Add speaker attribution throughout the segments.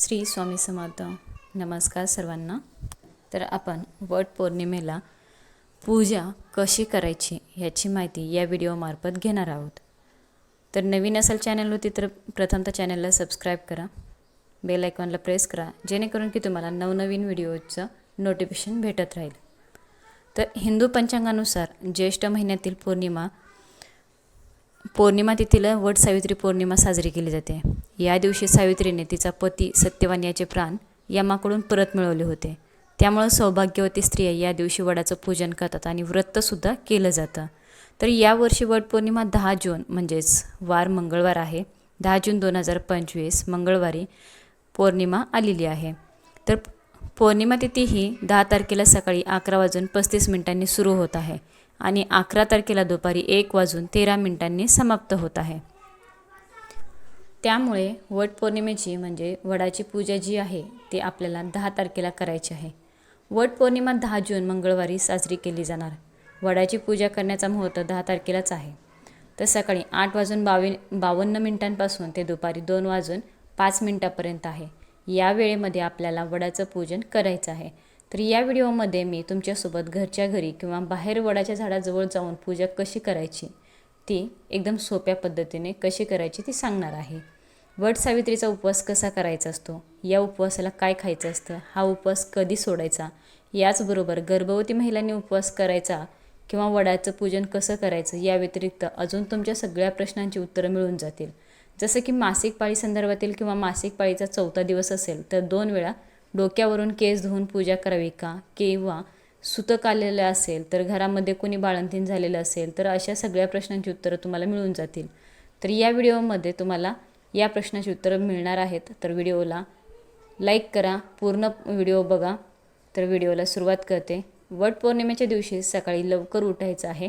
Speaker 1: श्री स्वामी समर्थ नमस्कार सर्वांना. तर आपण वट पौर्णिमेला पूजा कशी करायची ह्याची माहिती या व्हिडिओमार्फत घेणार आहोत. तर नवीन असेल चॅनलवरती तर प्रथमतः चॅनलला सबस्क्राईब करा. बेल आयकॉनला प्रेस करा जेणेकरून की तुम्हाला नवनवीन व्हिडिओचं नोटिफिकेशन भेटत राहील. तर हिंदू पंचांगानुसार ज्येष्ठ महिन्यातील पौर्णिमा पौर्णिमा तिथीला वट सावित्री पौर्णिमा साजरी केली जाते. या दिवशी सावित्रीने तिचा पती सत्यवान याचे प्राण यमाकडून परत मिळवले होते. त्यामुळं सौभाग्यवती स्त्रिया या दिवशी वडाचं पूजन करतात आणि व्रतसुद्धा केलं जातं. तर यावर्षी वटपौर्णिमा दहा जून म्हणजेच वार मंगळवार आहे. दहा जून दोन हजार पंचवीस मंगळवारी पौर्णिमा आलेली आहे. तर पौर्णिमा तिथी ही दहा तारखेला सकाळी अकरा वाजून पस्तीस मिनिटांनी सुरू होत आहे आणि अकरा तारखेला दुपारी एक वाजून तेरा मिनिटांनी समाप्त होत आहे. त्यामुळे वटपौर्णिमेची म्हणजे वडाची पूजा जी आहे ती आपल्याला दहा तारखेला करायची आहे. वटपौर्णिमा दहा जून मंगळवारी साजरी केली जाणार. वडाची पूजा करण्याचा मुहूर्त दहा तारखेलाच आहे. तर सकाळी आठ वाजून बावी बावन्न मिनिटांपासून ते दुपारी दोन वाजून पाच मिनिटापर्यंत आहे. या वेळेमध्ये आपल्याला वडाचं पूजन करायचं आहे. तर या व्हिडिओमध्ये मी तुमच्यासोबत घरच्या घरी किंवा बाहेर वडाच्या झाडाजवळ जाऊन पूजा कशी करायची ती एकदम सोप्या पद्धतीने कशी करायची ती सांगणार आहे. वट सावित्रीचा उपवास कसा करायचा असतो? या उपवासाला काय खायचं असतं? हा उपवास कधी सोडायचा? याचबरोबर गर्भवती महिलांनी उपवास करायचा किंवा वडाचं पूजन कसं करायचं? या व्यतिरिक्त अजून तुमच्या सगळ्या प्रश्नांची उत्तरं मिळून जातील. जसं की मासिक पाळी संदर्भातील किंवा मासिक पाळीचा चौथा दिवस असेल तर दोन वेळा डोक्यावरून केस धुवून पूजा करावी का? किंवा सुतक आलेलं असेल तर घरामध्ये कोणी बाळंतीण झालेलं असेल तर अशा सगळ्या प्रश्नांची उत्तरं तुम्हाला मिळून जातील. तर या व्हिडिओमध्ये तुम्हाला या प्रश्नाची उत्तरं मिळणार आहेत. तर व्हिडिओला लाईक करा पूर्ण व्हिडिओ बघा. तर व्हिडिओला सुरुवात करते. वट पौर्णिमेच्या दिवशी सकाळी लवकर उठायचं आहे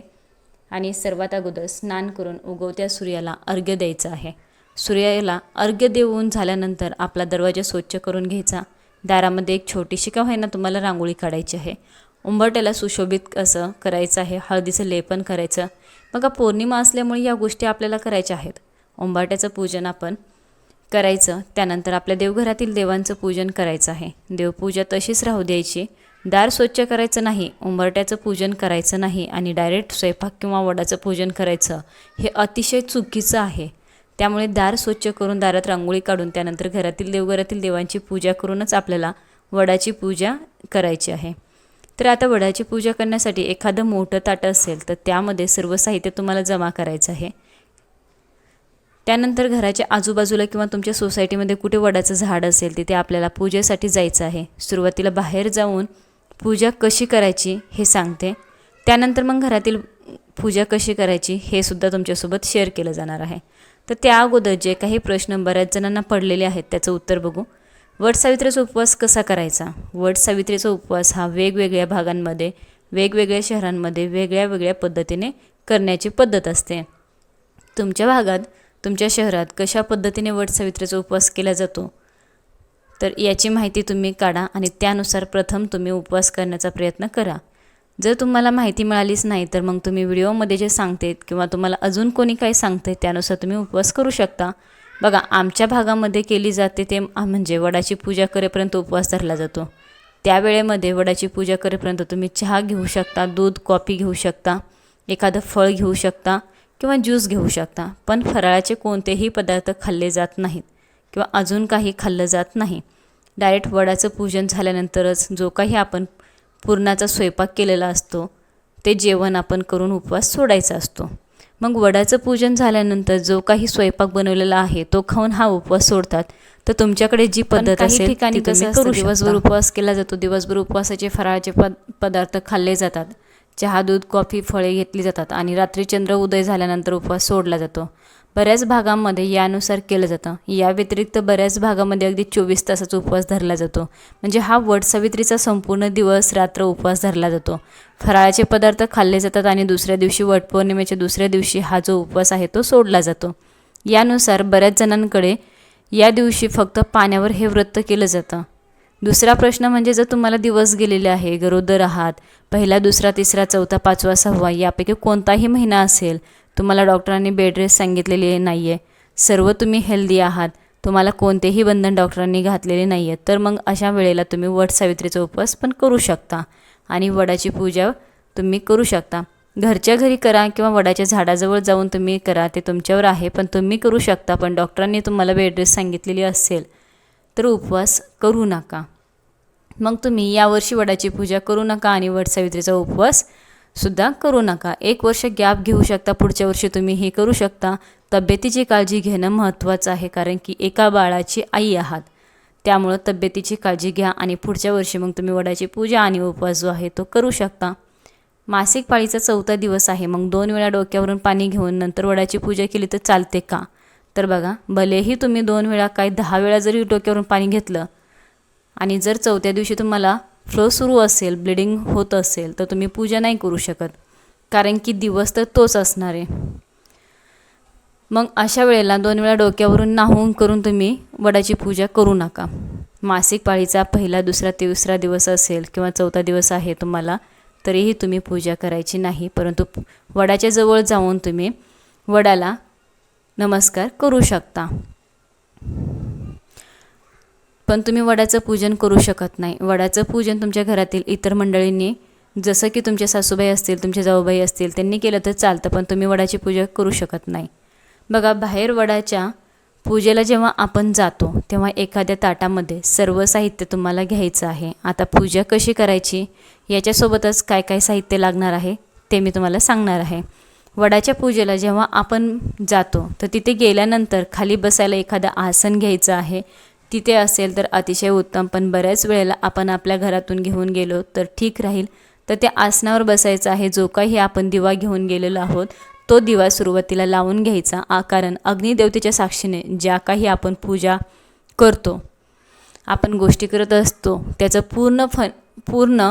Speaker 1: आणि सर्वात अगोदर स्नान करून उगवत्या सूर्याला अर्घ्य द्यायचं आहे. सूर्याला अर्घ्य देऊन झाल्यानंतर आपला दरवाजा स्वच्छ करून घ्यायचा. दारामध्ये एक छोटीशी का व्हायना तुम्हाला रांगोळी काढायची आहे. उंबरट्याला सुशोभित असं करायचं आहे हळदीचं लेपन करायचं. बघा पौर्णिमा असल्यामुळे या गोष्टी आपल्याला करायच्या आहेत. उंबरट्याचं पूजन आपण करायचं त्यानंतर आपल्या देवघरातील देवांचं पूजन करायचं आहे. देवपूजा तशीच राहू द्यायची. दार स्वच्छ करायचं नाही उंबरट्याचं पूजन करायचं नाही आणि डायरेक्ट स्वयंपाक किंवा वडाचं पूजन करायचं हे अतिशय चुकीचं आहे. त्यामुळे दार स्वच्छ करून दारात रांगोळी काढून त्यानंतर घरातील देवघरातील देवांची पूजा करूनच आपल्याला वडाची पूजा करायची आहे. तर आता वडाची पूजा करण्यासाठी एखादं मोठं ताटं असेल तर त्यामध्ये सर्व साहित्य तुम्हाला जमा करायचं आहे. त्यानंतर घराच्या आजूबाजूला किंवा तुमच्या सोसायटीमध्ये कुठे वडाचं झाड असेल तिथे आपल्याला पूजेसाठी जायचं आहे. सुरुवातीला बाहेर जाऊन पूजा कशी करायची हे सांगते. त्यानंतर मग घरातील पूजा कशी करायची हे सुद्धा तुमच्यासोबत शेअर केलं जाणार आहे. तर त्या अगोदर जे काही प्रश्न बऱ्याच जणांना पडलेले आहेत त्याचं उत्तर बघू. वटसावित्रीचा उपवास कसा करायचा? वटसावित्रीचा उपवास हा वेगवेगळ्या भागांमध्ये वेगवेगळ्या शहरांमध्ये वेगळ्या वेगळ्या पद्धतीने करण्याची पद्धत असते. तुमच्या भागात तुमच्या शहरात कशा पद्धतीने वटसावित्रीचा उपवास केला जातो? तर याची माहिती तुम्ही काढा आणि त्यानुसार प्रथम तुम्ही उपवास करण्याचा प्रयत्न करा. जर तुम्हाला माहिती मिळालीच नाही तर मग तुम्ही व्हिडिओमध्ये जे सांगते किंवा तुम्हाला अजून कोणी काही सांगते त्यानुसार तुम्ही उपवास करू शकता. बघा आमच्या भागामध्ये केली जाते ते म्हणजे वडाची पूजा करेपर्यंत उपवास धरला जातो. त्यावेळेमध्ये वडाची पूजा करेपर्यंत तुम्ही चहा घेऊ शकता दूध कॉफी घेऊ शकता एखादं फळ घेऊ शकता किंवा ज्यूस घेऊ शकता. पण फराळाचे कोणतेही पदार्थ खाल्ले जात नाहीत किंवा अजून काही खाल्लं जात नाही. डायरेक्ट वडाचं पूजन झाल्यानंतरच जो काही आपण पुरणाचा स्वयंपाक केलेला असतो ते जेवण आपण करून उपवास सोडायचा असतो. मग वडाचं पूजन झाल्यानंतर जो काही स्वयंपाक बनवलेला आहे तो खाऊन हा उपवास सोडतात. तर तुमच्याकडे जी पद्धत असेल ठिकाणी कसं करू दिवसभर उपवास केला जातो. दिवसभर उपवासाचे फराळाचे पद पदार्थ खाल्ले जातात. चहा दूध कॉफी फळे घेतली जातात आणि रात्री चंद्र उदय झाल्यानंतर उपवास सोडला जातो. बऱ्याच भागांमध्ये यानुसार केलं जातं. या व्यतिरिक्त बऱ्याच भागामध्ये अगदी चोवीस तासाचा उपवास धरला जातो. म्हणजे हा वटसावित्रीचा संपूर्ण दिवस रात्र उपवास धरला जातो. फराळाचे पदार्थ खाल्ले जातात आणि दुसऱ्या दिवशी वटपौर्णिमेच्या दुसऱ्या दिवशी हा जो उपवास आहे तो सोडला जातो. यानुसार बऱ्याच जणांकडे या दिवशी फक्त पाण्यावर हे व्रत केलं जातं. दुसरा प्रश्न म्हणजे जर तुम्हाला दिवस गेलेले आहे गरोदर आहात पहिला दुसरा तिसरा चौथा पाचवा सहावा यापैकी कोणताही महिना असेल तुम्हाला डॉक्टरांनी बेड रेस्ट सांगितलेली नाही आहे सर्व तुम्ही हेल्दी आहात. तुम्हाला कोणतेही बंधन डॉक्टरांनी घातलेले नाही आहेत तर मग अशा वेळेला तुम्ही वट सावित्रीचा उपवास पण करू शकता. आणि वडाची पूजा तुम्ही करू शकता. घरच्या घरी करा किंवा वडाच्या झाडाजवळ जाऊन तुम्ही करा ते तुमच्यावर आहे पण तुम्ही करू शकता पण डॉक्टरांनी तुम्हाला बेडरेस सांगितलेली असेल तर उपवास करू नका. मग तुम्ही यावर्षी वडाची पूजा करू नका आणि वट सावित्रीचा उपवास सुद्धा करू नका. एक वर्ष गॅप घेऊ शकता पुढच्या वर्षी तुम्ही हे करू शकता. तब्येतीची काळजी घेणं महत्त्वाचं आहे कारण की एका बाळाची आई आहात. त्यामुळं तब्येतीची काळजी घ्या आणि पुढच्या वर्षी मग तुम्ही वडाची पूजा आणि उपवास जो आहे तो करू शकता. मासिक पाळीचा चौथा दिवस आहे. मग दोन वेळा डोक्यावरून पाणी घेऊन नंतर वडाची पूजा केली तर चालते का? तर बघा भलेही तुम्ही दोन वेळा काय दहा वेळा जरी डोक्यावरून पाणी घेतलं आणि जर चौथ्या दिवशी तुम्हाला फ्लो सुरू असेल ब्लिडिंग होत असेल तर तुम्ही पूजा नाही करू शकत. कारण की दिवस तर तोच असणार आहे. मग अशा वेळेला दोन वेळा डोक्यावरून नाहून करून तुम्ही वडाची पूजा करू नका. मासिक पाळीचा पहिला दुसरा तिसरा दिवस असेल किंवा चौथा दिवस आहे तुम्हाला तरीही तुम्ही पूजा करायची नाही. परंतु वडाच्या जवळ जाऊन तुम्ही वडाला नमस्कार करू शकता. पण तुम्ही वडाचं पूजन करू शकत नाही. वडाचं पूजन तुमच्या घरातील इतर मंडळींनी जसं की तुमच्या सासूबाई असतील तुमच्या जाऊबाई असतील त्यांनी केलं तर चालतं पण तुम्ही वडाची पूजा करू शकत नाही. बघा बाहेर वडाच्या पूजेला जेव्हा आपण जातो तेव्हा एखाद्या ताटामध्ये सर्व साहित्य तुम्हाला घ्यायचं आहे. आता पूजा कशी करायची? याच्यासोबतच काय काय साहित्य लागणार आहे? ते मी तुम्हाला सांगणार आहे. वडाच्या पूजेला जेव्हा आपण जातो तर तिथे गेल्यानंतर खाली बसायला एखादं आसन घ्यायचं आहे तिथे असेल तर अतिशय उत्तम. पण बऱ्याच वेळेला आपण आपल्या घरातून घेऊन गेलो तर ठीक राहील. तर त्या आसनावर बसायचं आहे. जो काही आपण दिवा घेऊन गेलेलो आहोत तो दिवा सुरुवातीला लावून घ्यायचा. आ कारण अग्निदेवतेच्या साक्षीने ज्या काही आपण पूजा करतो आपण गोष्टी करत असतो त्याचं पूर्ण फ पूर्ण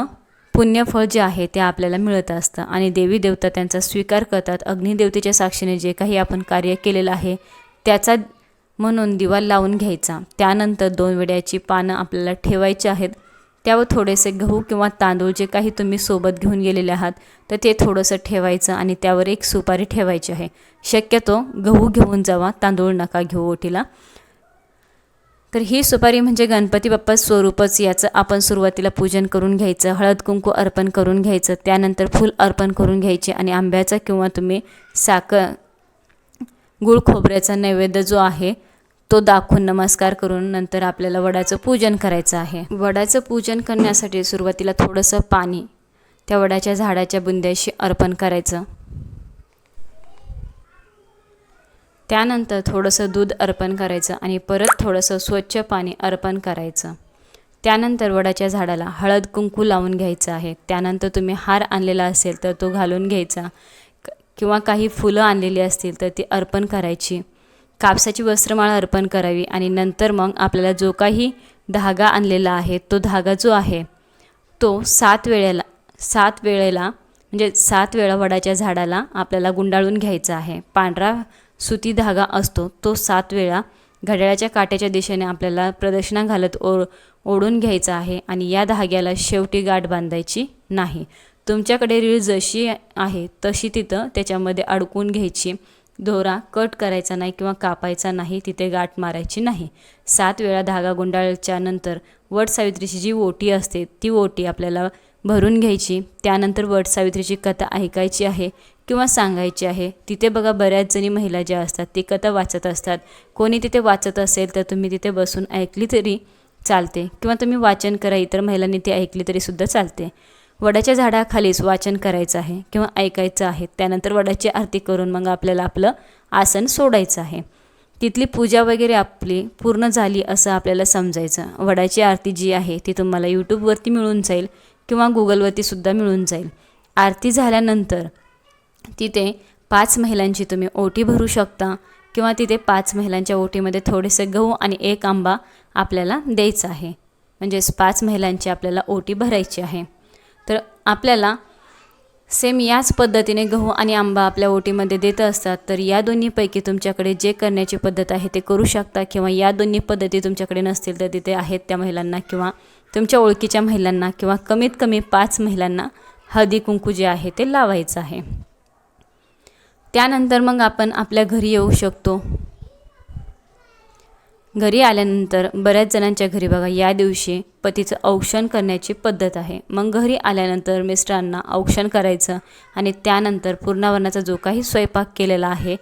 Speaker 1: पुण्यफळ जे आहे ते आपल्याला मिळत असतं. आणि देवी देवता त्यांचा स्वीकार करतात. अग्निदेवतेच्या साक्षीने जे काही आपण कार्य केलेलं आहे त्याचा म्हणून दिवा लावून घ्यायचा. त्यानंतर दोन वेड्याची पानं आपल्याला ठेवायची आहेत. त्यावर थोडेसे गहू किंवा तांदूळ जे काही तुम्ही सोबत घेऊन गेलेले आहात तर ते थोडंसं ठेवायचं आणि त्यावर एक सुपारी ठेवायची आहे. शक्यतो गहू घेऊन जावा तांदूळ नका घेऊ ओटीला. तर ही सुपारी म्हणजे गणपती बाप्पा स्वरूपच याचं आपण सुरुवातीला पूजन करून घ्यायचं हळद कुंकू अर्पण करून घ्यायचं त्यानंतर फूल अर्पण करून घ्यायचे आणि आंब्याचा किंवा तुम्ही साखर गुळ खोबऱ्याचा नैवेद्य जो आहे तो दाखवून नमस्कार करून नंतर आपल्याला वडाचं पूजन करायचं आहे. वडाचं पूजन करण्यासाठी सुरुवातीला थोडंसं पाणी त्या वडाच्या झाडाच्या बुंद्याशी अर्पण करायचं. त्यानंतर थोडंसं दूध अर्पण करायचं आणि परत थोडंसं स्वच्छ पाणी अर्पण करायचं. त्यानंतर वडाच्या झाडाला हळद कुंकू लावून घ्यायचं आहे. त्यानंतर तुम्ही हार आणलेला असेल तर तो घालून घ्यायचा. किंवा काही फुलं आणलेली असतील तर ती अर्पण करायची. कापसाची वस्त्रमाळा अर्पण करावी आणि नंतर मग आपल्याला जो काही धागा आणलेला आहे तो धागा जो आहे तो सात वेळेला सात वेळेला म्हणजे सात वेळा वडाच्या झाडाला आपल्याला गुंडाळून घ्यायचा आहे. पांढरा सुती धागा असतो तो सात वेळा घड्याळाच्या काट्याच्या दिशेने आपल्याला प्रदक्षिणा घालत ओ ओढून घ्यायचा आहे आणि या धाग्याला शेवटी गाठ बांधायची नाही. तुमच्याकडे रीळ जशी आहे तशी तिथं त्याच्यामध्ये अडकून घ्यायची. दोरा कट करायचा नाही किंवा कापायचा नाही तिथे गाठ मारायची नाही. सात वेळा धागा गुंडाळच्या नंतर वट सावित्रीची जी ओटी असते ती ओटी आपल्याला भरून घ्यायची. त्यानंतर वट सावित्रीची कथा ऐकायची आहे किंवा सांगायची आहे. तिथे बघा बऱ्याच जणी महिला ज्या असतात ती कथा वाचत असतात. कोणी तिथे वाचत असेल तर तुम्ही तिथे बसून ऐकली तरी चालते. किंवा तुम्ही वाचन करा इतर महिलांनी ती ऐकली तरीसुद्धा चालते. वडाच्या झाडाखालीच वाचन करायचं आहे किंवा ऐकायचं आहे. त्यानंतर वडाची आरती करून मग आपल्याला आपलं आसन सोडायचं आहे. तिथली पूजा वगैरे आपली पूर्ण झाली असं आपल्याला समजायचं. वडाची आरती जी आहे ती तुम्हाला यूट्यूबवरती मिळून जाईल किंवा गुगलवरती सुद्धा मिळून जाईल. आरती झाल्यानंतर तिथे पाच महिलांची तुम्ही ओटी भरू शकता किंवा तिथे पाच महिलांच्या ओटीमध्ये थोडेसे गहू आणि एक आंबा आपल्याला द्यायचा आहे. म्हणजेच पाच महिलांची आपल्याला ओटी भरायची आहे. तर आपल्याला सेम याच पद्धतीने गहू आणि आंबा आपल्या ओटीमध्ये देत असतात. तर या दोन्हीपैकी तुमच्याकडे जे करण्याची पद्धत आहे ते करू शकता किंवा या दोन्ही पद्धती तुमच्याकडे नसतील तर तिथे आहेत त्या महिलांना किंवा तुमच्या ओळखीच्या महिलांना किंवा कमीत कमी पाच महिलांना हळदी कुंकू जे आहे ते लावायचं आहे. त्यानंतर मग आपण आपल्या घरी येऊ शकतो. घरी आल्यानंतर बऱ्याच जणांच्या घरी बघा या दिवशी पतीचं औक्षण करण्याची पद्धत आहे. मग घरी आल्यानंतर मिस्टरांना औक्षण करायचं आणि त्यानंतर पूर्णावरणाचा जो काही स्वयंपाक केलेला आहे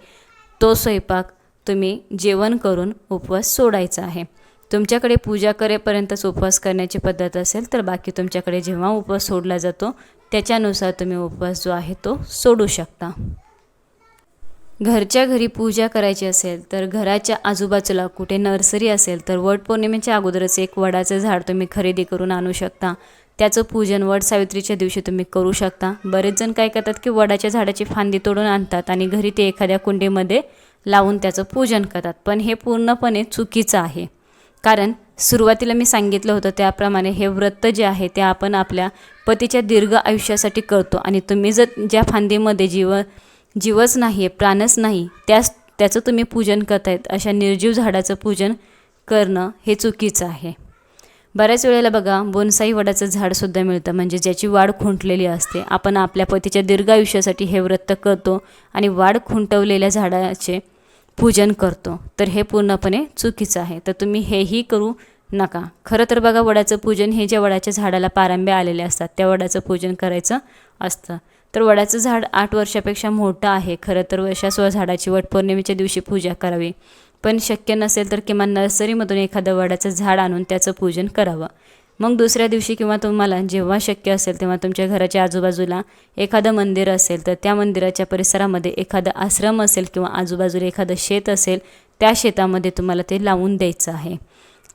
Speaker 1: तो स्वयंपाक तुम्ही जेवण करून उपवास सोडायचा आहे. तुमच्याकडे पूजा करेपर्यंतच उपवास करण्याची पद्धत असेल तर बाकी तुमच्याकडे जेव्हा उपवास सोडला जातो त्याच्यानुसार तुम्ही उपवास जो आहे तो सोडू शकता. घरच्या घरी पूजा करायची असेल तर घराच्या आजूबाजूला कुठे नर्सरी असेल तर वटपौर्णिमेच्या अगोदरच एक वडाचं झाड तुम्ही खरेदी करून आणू शकता. त्याचं पूजन वड सावित्रीच्या दिवशी तुम्ही करू शकता. बरेच जण काय करतात की वडाच्या झाडाची फांदी तोडून आणतात आणि घरी ते एखाद्या कुंडीमध्ये लावून त्याचं पूजन करतात. पण हे पूर्णपणे चुकीचं आहे. कारण सुरुवातीला मी सांगितलं होतं त्याप्रमाणे हे व्रत जे आहे ते आपण आपल्या पतीच्या दीर्घ आयुष्यासाठी करतो. आणि तुम्ही जर ज्या फांदीमध्ये जीव जीवच नाही आहे प्राणच नाही त्यास त्याचं तुम्ही पूजन करतायत अशा निर्जीव झाडाचं पूजन करणं हे चुकीचं आहे. बऱ्याच वेळेला बघा बोनसाई वडाचं झाडसुद्धा मिळतं म्हणजे ज्याची वाढ खुंटलेली असते. आपण आपल्या पतीच्या दीर्घायुष्यासाठी हे व्रत करतो आणि वाढ खुंटवलेल्या झाडाचे पूजन करतो. तर हे पूर्णपणे चुकीचं आहे. तर तुम्ही हेही करू नका. खरं तर बघा वडाचं पूजन हे ज्या वडाच्या झाडाला पारंब्या आलेले असतात त्या वडाचं पूजन करायचं असतं. तर वडाचं झाड आठ वर्षापेक्षा मोठं आहे. खरं तर वर्षासोळा झाडाची वटपौर्णिमेच्या दिवशी पूजा करावी. पण शक्य नसेल तर किमान नर्सरीमधून एखादं वडाचं झाड आणून त्याचं पूजन करावं. मग दुसऱ्या दिवशी किंवा तुम्हाला जेव्हा शक्य असेल तेव्हा तुमच्या घराच्या आजूबाजूला एखादं मंदिर असेल तर त्या मंदिराच्या परिसरामध्ये एखादं आश्रम असेल किंवा आजूबाजूला एखादं शेत असेल त्या शेतामध्ये तुम्हाला ते लावून द्यायचं आहे.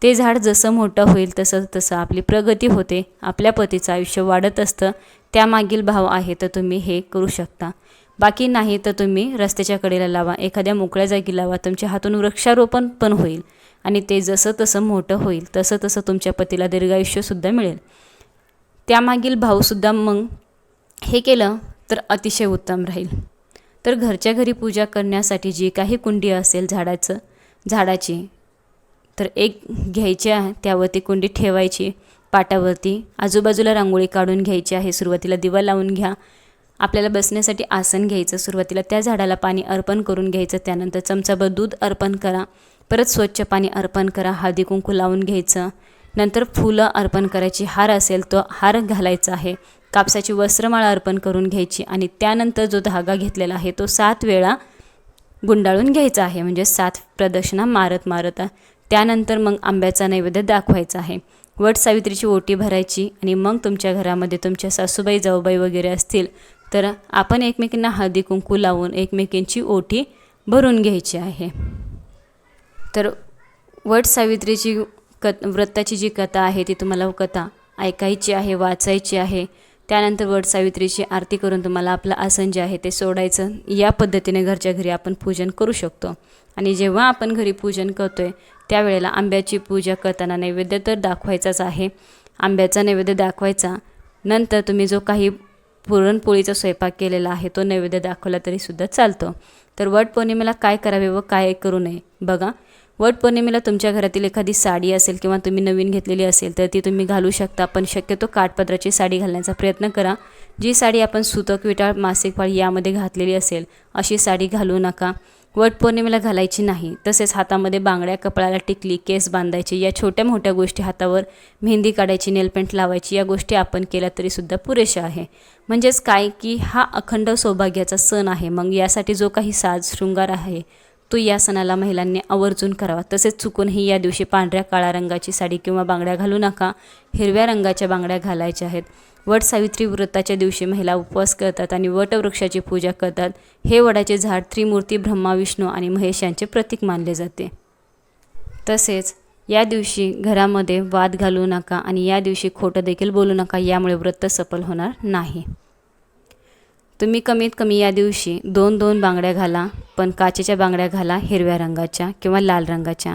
Speaker 1: ते झाड जसं मोठं होईल तसं तसं आपली प्रगती होते. आपल्या पतीचं आयुष्य वाढत असतं. त्यामागील भाव आहे तर तुम्ही हे करू शकता. बाकी नाही तर तुम्ही रस्त्याच्या कडेला लावा एखाद्या मोकळ्या जागी लावा तुमच्या हातून वृक्षारोपण पण होईल. आणि ते जसं तसं मोठं होईल तसं तसं तुमच्या पतीला दीर्घायुष्यसुद्धा मिळेल. त्यामागील भावसुद्धा मग हे केलं तर अतिशय उत्तम राहील. तर घरच्या घरी पूजा करण्यासाठी जी काही कुंडी असेल झाडाचं झाडाची तर एक घ्यायची आहे त्यावरती कुंडी ठेवायची. पाटावरती आजूबाजूला रांगोळी काढून घ्यायची आहे. सुरुवातीला दिवा लावून घ्या. आपल्याला बसण्यासाठी आसन घ्यायचं. सुरुवातीला त्या झाडाला पाणी अर्पण करून घ्यायचं. त्यानंतर चमचाभर दूध अर्पण करा. परत स्वच्छ पाणी अर्पण करा. हळदी कुंकू लावून घ्यायचं. नंतर फुलं अर्पण करायची. हार असेल तो हार घालायचा आहे. कापसाची वस्त्रमाळा अर्पण करून घ्यायची आणि त्यानंतर जो धागा घेतलेला आहे तो सात वेळा गुंडाळून घ्यायचा आहे. म्हणजे सात प्रदक्षिणा मारत मारत. त्यानंतर मग आंब्याचा नैवेद्य दाखवायचा आहे. वट सावित्रीची ओटी भरायची आणि मग तुमच्या घरामध्ये तुमच्या सासूबाई जाऊबाई वगैरे असतील तर आपण एकमेकींना हळदी कुंकू लावून एकमेकींची ओटी भरून घ्यायची आहे. तर वट सावित्रीची क व्रताची जी कथा आहे ती तुम्हाला कथा ऐकायची आहे वाचायची आहे. त्यानंतर वट सावित्रीची आरती करून तुम्हाला आपलं आसन जे आहे ते सोडायचं. या पद्धतीने घरच्या घरी आपण पूजन करू शकतो. आणि जेव्हा आपण घरी पूजन करतो आहे त्यावेळेला आंब्याची पूजा करताना नैवेद्य तर दाखवायचाच आहे. आंब्याचा नैवेद्य दाखवायचा नंतर तुम्ही जो काही पुरणपोळीचा स्वयंपाक केलेला आहे तो नैवेद्य दाखवला तरीसुद्धा चालतो. तर वटपौर्णिमेला काय करावे व काय करू नये? बघा. वटपौर्णिमेला तुमच्या घरातील एखादी साडी असेल किंवा तुम्ही नवीन घेतलेली असेल तर ती तुम्ही घालू शकता पण शक्यतो काठपदराची साडी घालण्याचा प्रयत्न करा. जी साडी आपण सुतक विटाळ मासिक पाळी यामध्ये घातलेली असेल अशी साडी घालू नका. वटपौर्णिमेला घालायची नाही तसेच हातामध्ये बांगड्या कपळाला टिकली केस बांधायची या छोट्या मोठ्या गोष्टी हातावर मेहंदी काढायची नेलपेंट लावायची या गोष्टी आपण केल्या तरीसुद्धा पुरेशा आहे. म्हणजेच काय की हा अखंड सौभाग्याचा सण आहे. मग यासाठी जो काही साज शृंगार आहे तो या सणाला महिलांनी आवर्जून करावा. तसेच चुकूनही या दिवशी पांढऱ्या काळ्या रंगाची साडी किंवा बांगड्या घालू नका. हिरव्या रंगाच्या बांगड्या घालायच्या आहेत. वट सावित्री व्रताच्या दिवशी महिला उपवास करतात आणि वटवृक्षाची पूजा करतात. हे वडाचे झाड त्रिमूर्ती ब्रह्मा विष्णू आणि महेश यांचे प्रतीक मानले जाते. तसेच या दिवशी घरामध्ये वाद घालू नका आणि या दिवशी खोटं देखील बोलू नका यामुळे व्रत सफल होणार नाही. तुम्ही कमीत कमी या दिवशी दोन दोन बांगड्या घाला पण काचेच्या बांगड्या घाला हिरव्या रंगाच्या किंवा लाल रंगाच्या.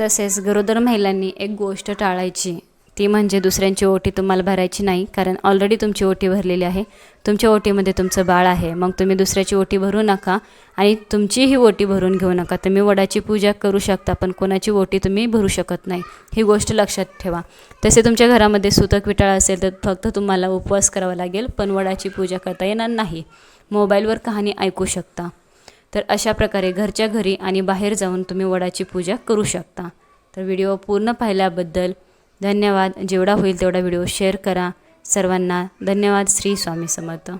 Speaker 1: तसेच गरोदर महिलांनी एक गोष्ट टाळायची ती म्हणजे दुसऱ्यांची ओटी तुम्हाला भरायची नाही कारण ऑलरेडी तुमची ओटी भरलेली आहे. तुमच्या ओटीमध्ये तुमचं बाळ आहे मग तुम्ही दुसऱ्याची ओटी भरू नका आणि तुमचीही ओटी भरून घेऊ नका. तुम्ही वडाची पूजा करू शकता पण कोणाची ओटी तुम्ही भरू शकत नाही. ही गोष्ट लक्षात ठेवा. तसे तुमच्या घरामध्ये सुतक विटाळ असेल तर फक्त तुम्हाला उपवास करावा लागेल पण वडाची पूजा करता येणार नाही. मोबाईलवर कहाणी ऐकू शकता. तर अशा प्रकारे घरच्या घरी आणि बाहेर जाऊन तुम्ही वडाची पूजा करू शकता. तर व्हिडिओ पूर्ण पाहिल्याबद्दल धन्यवाद. जेवढा होईल तेवढा व्हिडिओ शेअर करा. सर्वांना धन्यवाद. श्री स्वामी समर्थ.